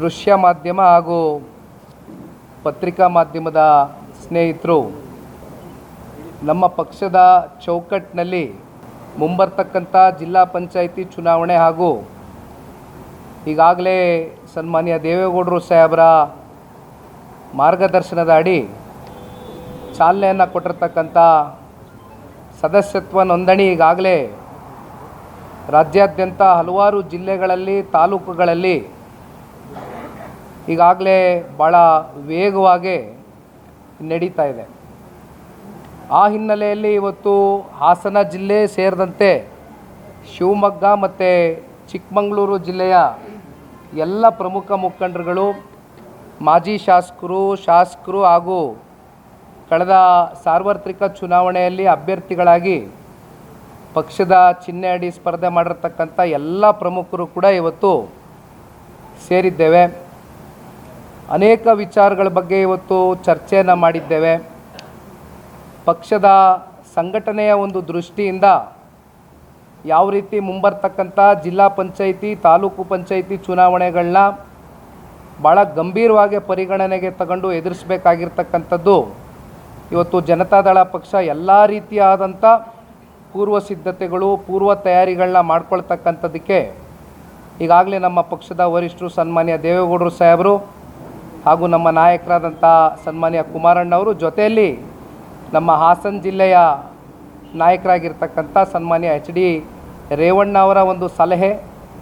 ದೃಶ್ಯ ಮಾಧ್ಯಮ ಹಾಗೂ ಪತ್ರಿಕಾ ಮಾಧ್ಯಮದ ಸ್ನೇಹಿತರು, ನಮ್ಮ ಪಕ್ಷದ ಚೌಕಟ್ಟಿನಲ್ಲಿ ಮುಂಬರ್ತಕ್ಕಂಥ ಜಿಲ್ಲಾ ಪಂಚಾಯಿತಿ ಚುನಾವಣೆ ಹಾಗೂ ಈಗಾಗಲೇ ಸನ್ಮಾನ್ಯ ದೇವೇಗೌಡರು ಸಾಹೇಬರ ಮಾರ್ಗದರ್ಶನದ ಅಡಿ ಚಾಲನೆಯನ್ನು ಕೊಟ್ಟಿರ್ತಕ್ಕಂಥ ಸದಸ್ಯತ್ವ ನೋಂದಣಿ ಈಗಾಗಲೇ ರಾಜ್ಯಾದ್ಯಂತ ಹಲವಾರು ಜಿಲ್ಲೆಗಳಲ್ಲಿ, ತಾಲೂಕುಗಳಲ್ಲಿ ಈಗಾಗಲೇ ಭಾಳ ವೇಗವಾಗಿ ನಡೀತಾ ಇದೆ. ಆ ಹಿನ್ನೆಲೆಯಲ್ಲಿ ಇವತ್ತು ಹಾಸನ ಜಿಲ್ಲೆ ಸೇರಿದಂತೆ ಶಿವಮೊಗ್ಗ ಮತ್ತು ಚಿಕ್ಕಮಗಳೂರು ಜಿಲ್ಲೆಯ ಎಲ್ಲ ಪ್ರಮುಖ ಮುಖಂಡರುಗಳು, ಮಾಜಿ ಶಾಸಕರು ಶಾಸಕರು ಹಾಗೂ ಕಳೆದ ಸಾರ್ವತ್ರಿಕ ಚುನಾವಣೆಯಲ್ಲಿ ಅಭ್ಯರ್ಥಿಗಳಾಗಿ ಪಕ್ಷದ ಚಿಹ್ನೆ ಅಡಿ ಸ್ಪರ್ಧೆ ಮಾಡಿರ್ತಕ್ಕಂಥ ಎಲ್ಲ ಪ್ರಮುಖರು ಕೂಡ ಇವತ್ತು ಸೇರಿದ್ದೇವೆ. ಅನೇಕ ವಿಚಾರಗಳ ಬಗ್ಗೆ ಇವತ್ತು ಚರ್ಚೆಯನ್ನು ಮಾಡಿದ್ದೇವೆ. ಪಕ್ಷದ ಸಂಘಟನೆಯ ಒಂದು ದೃಷ್ಟಿಯಿಂದ ಯಾವ ರೀತಿ ಮುಂಬರ್ತಕ್ಕಂಥ ಜಿಲ್ಲಾ ಪಂಚಾಯಿತಿ, ತಾಲೂಕು ಪಂಚಾಯಿತಿ ಚುನಾವಣೆಗಳನ್ನ ಭಾಳ ಗಂಭೀರವಾಗಿ ಪರಿಗಣನೆಗೆ ತಗೊಂಡು ಎದುರಿಸಬೇಕಾಗಿರ್ತಕ್ಕಂಥದ್ದು ಇವತ್ತು ಜನತಾದಳ ಪಕ್ಷ ಎಲ್ಲ ರೀತಿಯಾದಂಥ ಪೂರ್ವ ಸಿದ್ಧತೆಗಳು, ಪೂರ್ವ ತಯಾರಿಗಳನ್ನ ಮಾಡ್ಕೊಳ್ತಕ್ಕಂಥದ್ದಕ್ಕೆ ಈಗಾಗಲೇ ನಮ್ಮ ಪಕ್ಷದ ವರಿಷ್ಠರು ಸನ್ಮಾನ್ಯ ದೇವೇಗೌಡರು ಸಾಹೇಬರು ಹಾಗೂ ನಮ್ಮ ನಾಯಕರಾದಂಥ ಸನ್ಮಾನ್ಯ ಕುಮಾರಣ್ಣವರು ಜೊತೆಯಲ್ಲಿ ನಮ್ಮ ಹಾಸನ ಜಿಲ್ಲೆಯ ನಾಯಕರಾಗಿರ್ತಕ್ಕಂಥ ಸನ್ಮಾನ್ಯ ಎಚ್ ಡಿ ರೇವಣ್ಣ ಅವರ ಒಂದು ಸಲಹೆ,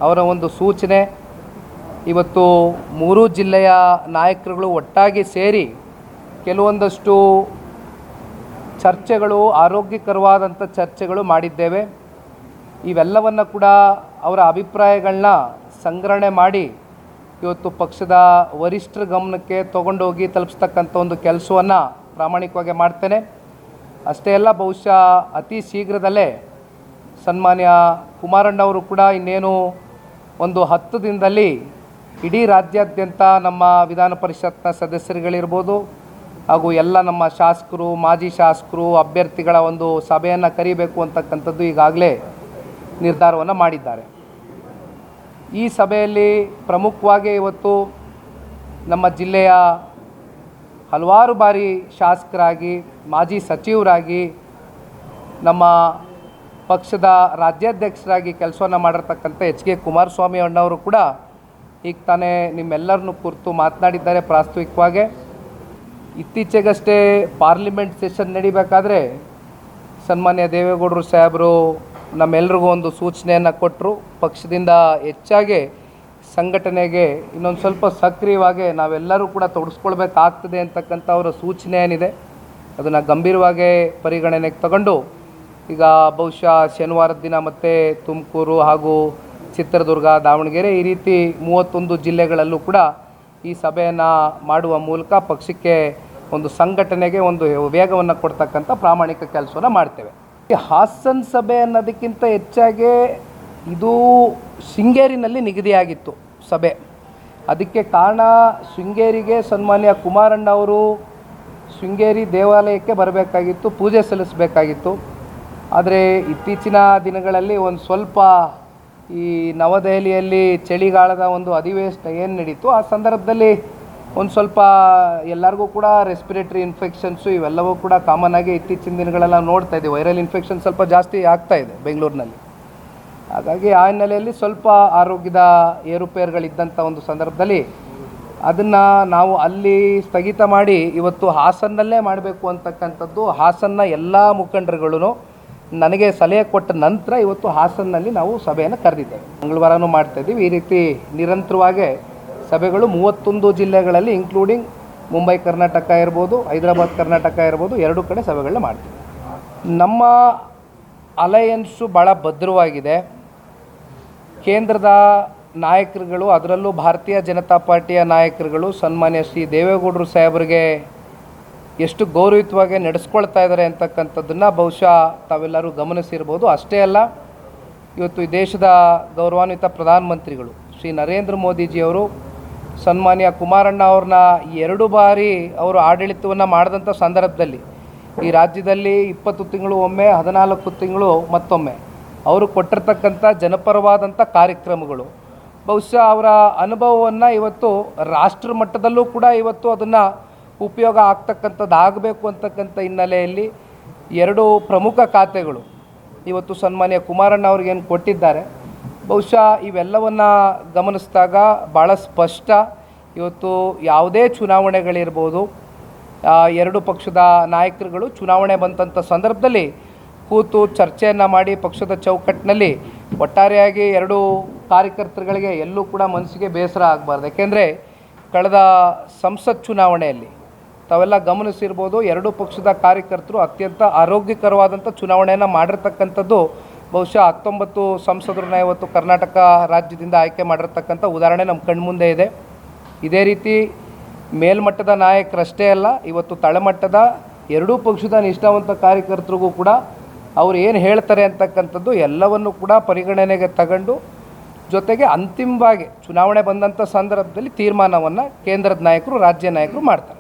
ಅವರ ಒಂದು ಸೂಚನೆ. ಇವತ್ತು ಮೂರು ಜಿಲ್ಲೆಯ ನಾಯಕರುಗಳು ಒಟ್ಟಾಗಿ ಸೇರಿ ಕೆಲವೊಂದಷ್ಟು ಚರ್ಚೆಗಳು, ಆರೋಗ್ಯಕರವಾದಂಥ ಚರ್ಚೆಗಳು ಮಾಡಿದ್ದೇವೆ. ಇವೆಲ್ಲವನ್ನು ಕೂಡ ಅವರ ಅಭಿಪ್ರಾಯಗಳನ್ನ ಸಂಗ್ರಹಣೆ ಮಾಡಿ ಇವತ್ತು ಪಕ್ಷದ ವರಿಷ್ಠರ ಗಮನಕ್ಕೆ ತೊಗೊಂಡೋಗಿ ತಲುಪಿಸ್ತಕ್ಕಂಥ ಒಂದು ಕೆಲಸವನ್ನು ಪ್ರಾಮಾಣಿಕವಾಗಿ ಮಾಡ್ತೇನೆ. ಅಷ್ಟೇ ಅಲ್ಲ, ಬಹುಶಃ ಅತಿ ಶೀಘ್ರದಲ್ಲೇ ಸನ್ಮಾನ್ಯ ಕುಮಾರಣ್ಣವರು ಕೂಡ ಇನ್ನೇನು ಒಂದು ಹತ್ತು ದಿನದಲ್ಲಿ ಇಡೀ ರಾಜ್ಯಾದ್ಯಂತ ನಮ್ಮ ವಿಧಾನ ಪರಿಷತ್ನ ಸದಸ್ಯರುಗಳಿರ್ಬೋದು ಹಾಗೂ ಎಲ್ಲ ನಮ್ಮ ಶಾಸಕರು, ಮಾಜಿ ಶಾಸಕರು, ಅಭ್ಯರ್ಥಿಗಳ ಒಂದು ಸಭೆಯನ್ನು ಕರೀಬೇಕು ಅಂತಕ್ಕಂಥದ್ದು ಈಗಾಗಲೇ ನಿರ್ಧಾರವನ್ನು ಮಾಡಿದ್ದಾರೆ. ಈ ಸಭೆಯಲ್ಲಿ ಪ್ರಮುಖವಾಗಿ ಇವತ್ತು ನಮ್ಮ ಜಿಲ್ಲೆಯ ಹಲವಾರು ಬಾರಿ ಶಾಸಕರಾಗಿ, ಮಾಜಿ ಸಚಿವರಾಗಿ, ನಮ್ಮ ಪಕ್ಷದ ರಾಜ್ಯಾಧ್ಯಕ್ಷರಾಗಿ ಕೆಲಸವನ್ನು ಮಾಡಿರ್ತಕ್ಕಂಥ ಎಚ್ ಕೆ ಕುಮಾರಸ್ವಾಮಿ ಅಣ್ಣವರು ಕೂಡ ಈಗ ತಾನೇ ನಿಮ್ಮೆಲ್ಲರನ್ನು ಕುರಿತು ಮಾತನಾಡಿದ್ದಾರೆ ಪ್ರಾಸ್ತಾವಿಕವಾಗಿ. ಇತ್ತೀಚೆಗಷ್ಟೇ ಪಾರ್ಲಿಮೆಂಟ್ ಸೆಷನ್ ನಡಿಬೇಕಾದ್ರೆ ಸನ್ಮಾನ್ಯ ದೇವೇಗೌಡರು ಸಾಹೇಬರು ನಮ್ಮೆಲ್ರಿಗೂ ಒಂದು ಸೂಚನೆಯನ್ನು ಕೊಟ್ಟರು ಪಕ್ಷದಿಂದ ಹೆಚ್ಚಾಗಿ ಸಂಘಟನೆಗೆ ಇನ್ನೊಂದು ಸ್ವಲ್ಪ ಸಕ್ರಿಯವಾಗಿ ನಾವೆಲ್ಲರೂ ಕೂಡ ತೊಡಗಿಸ್ಕೊಳ್ಬೇಕಾಗ್ತದೆ ಅಂತಕ್ಕಂಥ ಅವರ ಸೂಚನೆ ಏನಿದೆ, ಅದನ್ನು ಗಂಭೀರವಾಗಿ ಪರಿಗಣನೆಗೆ ತಗೊಂಡು ಈಗ ಬಹುಶಃ ಶನಿವಾರದ ದಿನ ಮತ್ತು ತುಮಕೂರು ಹಾಗೂ ಚಿತ್ರದುರ್ಗ, ದಾವಣಗೆರೆ ಈ ರೀತಿ ಮೂವತ್ತೊಂದು ಜಿಲ್ಲೆಗಳಲ್ಲೂ ಕೂಡ ಈ ಸಭೆಯನ್ನು ಮಾಡುವ ಮೂಲಕ ಪಕ್ಷಕ್ಕೆ ಒಂದು ಸಂಘಟನೆಗೆ ಒಂದು ವೇಗವನ್ನು ಕೊಡ್ತಕ್ಕಂಥ ಪ್ರಾಮಾಣಿಕ ಕೆಲಸವನ್ನು ಮಾಡ್ತೇವೆ. ಹಾಸನ್ ಸಭೆ ಅನ್ನೋದಕ್ಕಿಂತ ಹೆಚ್ಚಾಗಿ ಇದು ಶೃಂಗೇರಿನಲ್ಲಿ ನಿಗದಿಯಾಗಿತ್ತು ಸಭೆ. ಅದಕ್ಕೆ ಕಾರಣ ಶೃಂಗೇರಿಗೆ ಸನ್ಮಾನ್ಯ ಕುಮಾರಣ್ಣ ಅವರು ಶೃಂಗೇರಿ ದೇವಾಲಯಕ್ಕೆ ಬರಬೇಕಾಗಿತ್ತು, ಪೂಜೆ ಸಲ್ಲಿಸಬೇಕಾಗಿತ್ತು. ಆದರೆ ಇತ್ತೀಚಿನ ದಿನಗಳಲ್ಲಿ ಒಂದು ಸ್ವಲ್ಪ ಈ ನವದೆಹಲಿಯಲ್ಲಿ ಚಳಿಗಾಲದ ಒಂದು ಅಧಿವೇಶನ ಏನು ನಡೀತು? ಆ ಸಂದರ್ಭದಲ್ಲಿ ಒಂದು ಸ್ವಲ್ಪ ಎಲ್ಲರಿಗೂ ಕೂಡ ರೆಸ್ಪಿರೇಟರಿ ಇನ್ಫೆಕ್ಷನ್ಸು ಇವೆಲ್ಲವೂ ಕೂಡ ಕಾಮನ್ ಆಗಿ ಇತ್ತೀಚಿನ ದಿನಗಳೆಲ್ಲ ನೋಡ್ತಾ ಇದ್ದೀವಿ. ವೈರಲ್ ಇನ್ಫೆಕ್ಷನ್ ಸ್ವಲ್ಪ ಜಾಸ್ತಿ ಆಗ್ತಾ ಇದೆ ಬೆಂಗಳೂರಿನಲ್ಲಿ. ಹಾಗಾಗಿ ಆ ಹಿನ್ನೆಲೆಯಲ್ಲಿ ಸ್ವಲ್ಪ ಆರೋಗ್ಯದ ಏರುಪೇರುಗಳಿದ್ದಂಥ ಒಂದು ಸಂದರ್ಭದಲ್ಲಿ ಅದನ್ನು ನಾವು ಅಲ್ಲಿ ಸ್ಥಗಿತ ಮಾಡಿ ಇವತ್ತು ಹಾಸನ್ನಲ್ಲೇ ಮಾಡಬೇಕು ಅಂತಕ್ಕಂಥದ್ದು ಹಾಸನ್ನ ಎಲ್ಲ ಮುಖಂಡರುಗಳು ನನಗೆ ಸಲಹೆ ಕೊಟ್ಟ ನಂತರ ಇವತ್ತು ಹಾಸನ್ನಲ್ಲಿ ನಾವು ಸಭೆಯನ್ನು ಕರೆದಿದ್ದೇವೆ. ಮಂಗಳವಾರನೂ ಮಾಡ್ತಾಯಿದ್ದೀವಿ ಈ ರೀತಿ ನಿರಂತರವಾಗಿ ಸಭೆಗಳು ಮೂವತ್ತೊಂದು ಜಿಲ್ಲೆಗಳಲ್ಲಿ ಇನ್ಕ್ಲೂಡಿಂಗ್ ಮುಂಬೈ, ಕರ್ನಾಟಕ ಇರ್ಬೋದು, ಹೈದರಾಬಾದ್, ಕರ್ನಾಟಕ ಇರ್ಬೋದು, ಎರಡೂ ಕಡೆ ಸಭೆಗಳನ್ನ ಮಾಡ್ತೀವಿ. ನಮ್ಮ ಅಲಯನ್ಸು ಭಾಳ ಭದ್ರವಾಗಿದೆ. ಕೇಂದ್ರದ ನಾಯಕರುಗಳು, ಅದರಲ್ಲೂ ಭಾರತೀಯ ಜನತಾ ಪಾರ್ಟಿಯ ನಾಯಕರುಗಳು, ಸನ್ಮಾನ್ಯ ಶ್ರೀ ದೇವೇಗೌಡರು ಸಾಹೇಬರಿಗೆ ಎಷ್ಟು ಗೌರವಯುತವಾಗಿ ನಡೆಸ್ಕೊಳ್ತಾ ಇದ್ದಾರೆ ಅಂತಕ್ಕಂಥದ್ದನ್ನು ಬಹುಶಃ ತಾವೆಲ್ಲರೂ ಗಮನಿಸಿರ್ಬೋದು. ಅಷ್ಟೇ ಅಲ್ಲ, ಇವತ್ತು ಈ ದೇಶದ ಗೌರವಾನ್ವಿತ ಪ್ರಧಾನಮಂತ್ರಿಗಳು ಶ್ರೀ ನರೇಂದ್ರ ಮೋದಿಜಿಯವರು ಸನ್ಮಾನ್ಯ ಕುಮಾರಣ್ಣ ಅವ್ರನ್ನ ಎರಡು ಬಾರಿ ಅವರು ಆಡಳಿತವನ್ನು ಮಾಡಿದಂಥ ಸಂದರ್ಭದಲ್ಲಿ ಈ ರಾಜ್ಯದಲ್ಲಿ ಇಪ್ಪತ್ತು ತಿಂಗಳು ಒಮ್ಮೆ, ಹದಿನಾಲ್ಕು ತಿಂಗಳು ಮತ್ತೊಮ್ಮೆ ಅವರು ಕೊಟ್ಟಿರ್ತಕ್ಕಂಥ ಜನಪರವಾದಂಥ ಕಾರ್ಯಕ್ರಮಗಳು. ಬಹುಶಃ ಅವರ ಅನುಭವವನ್ನು ಇವತ್ತು ರಾಷ್ಟ್ರ ಮಟ್ಟದಲ್ಲೂ ಕೂಡ ಇವತ್ತು ಅದನ್ನು ಉಪಯೋಗ ಆಗ್ತಕ್ಕಂಥದ್ದಾಗಬೇಕು ಅಂತಕ್ಕಂಥ ಹಿನ್ನೆಲೆಯಲ್ಲಿ ಎರಡು ಪ್ರಮುಖ ಖಾತೆಗಳು ಇವತ್ತು ಸನ್ಮಾನ್ಯ ಕುಮಾರಣ್ಣ ಅವ್ರಿಗೇನು ಕೊಟ್ಟಿದ್ದಾರೆ. ಬಹುಶಃ ಇವೆಲ್ಲವನ್ನು ಗಮನಿಸಿದಾಗ ಭಾಳ ಸ್ಪಷ್ಟ. ಇವತ್ತು ಯಾವುದೇ ಚುನಾವಣೆಗಳಿರ್ಬೋದು ಎರಡು ಪಕ್ಷದ ನಾಯಕರುಗಳು ಚುನಾವಣೆ ಬಂದಂಥ ಸಂದರ್ಭದಲ್ಲಿ ಕೂತು ಚರ್ಚೆಯನ್ನು ಮಾಡಿ ಪಕ್ಷದ ಚೌಕಟ್ಟಿನಲ್ಲಿ ಒಟ್ಟಾರೆಯಾಗಿ ಎರಡು ಕಾರ್ಯಕರ್ತರುಗಳಿಗೆ ಎಲ್ಲೂ ಕೂಡ ಮನಸ್ಸಿಗೆ ಬೇಸರ ಆಗಬಾರ್ದು. ಯಾಕೆಂದರೆ ಕಳೆದ ಸಂಸತ್ ಚುನಾವಣೆಯಲ್ಲಿ ತಾವೆಲ್ಲ ಗಮನಿಸಿರ್ಬೋದು, ಎರಡೂ ಪಕ್ಷದ ಕಾರ್ಯಕರ್ತರು ಅತ್ಯಂತ ಆರೋಗ್ಯಕರವಾದಂಥ ಚುನಾವಣೆಯನ್ನು ಮಾಡಿರ್ತಕ್ಕಂಥದ್ದು ಬಹುಶಃ ಹತ್ತೊಂಬತ್ತು ಸಂಸದರನ್ನ ಇವತ್ತು ಕರ್ನಾಟಕ ರಾಜ್ಯದಿಂದ ಆಯ್ಕೆ ಮಾಡಿರ್ತಕ್ಕಂಥ ಉದಾಹರಣೆ ನಮ್ಮ ಕಣ್ಮುಂದೆ ಇದೆ. ಇದೇ ರೀತಿ ಮೇಲ್ಮಟ್ಟದ ನಾಯಕರಷ್ಟೇ ಅಲ್ಲ, ಇವತ್ತು ತಳಮಟ್ಟದ ಎರಡೂ ಪಕ್ಷದ ನಿಷ್ಠಾವಂತ ಕಾರ್ಯಕರ್ತರಿಗೂ ಕೂಡ ಅವ್ರು ಏನು ಹೇಳ್ತಾರೆ ಅಂತಕ್ಕಂಥದ್ದು ಎಲ್ಲವನ್ನು ಕೂಡ ಪರಿಗಣನೆಗೆ ತಗೊಂಡು ಜೊತೆಗೆ ಅಂತಿಮವಾಗಿ ಚುನಾವಣೆ ಬಂದಂಥ ಸಂದರ್ಭದಲ್ಲಿ ತೀರ್ಮಾನವನ್ನು ಕೇಂದ್ರದ ನಾಯಕರು, ರಾಜ್ಯ ನಾಯಕರು ಮಾಡ್ತಾರೆ.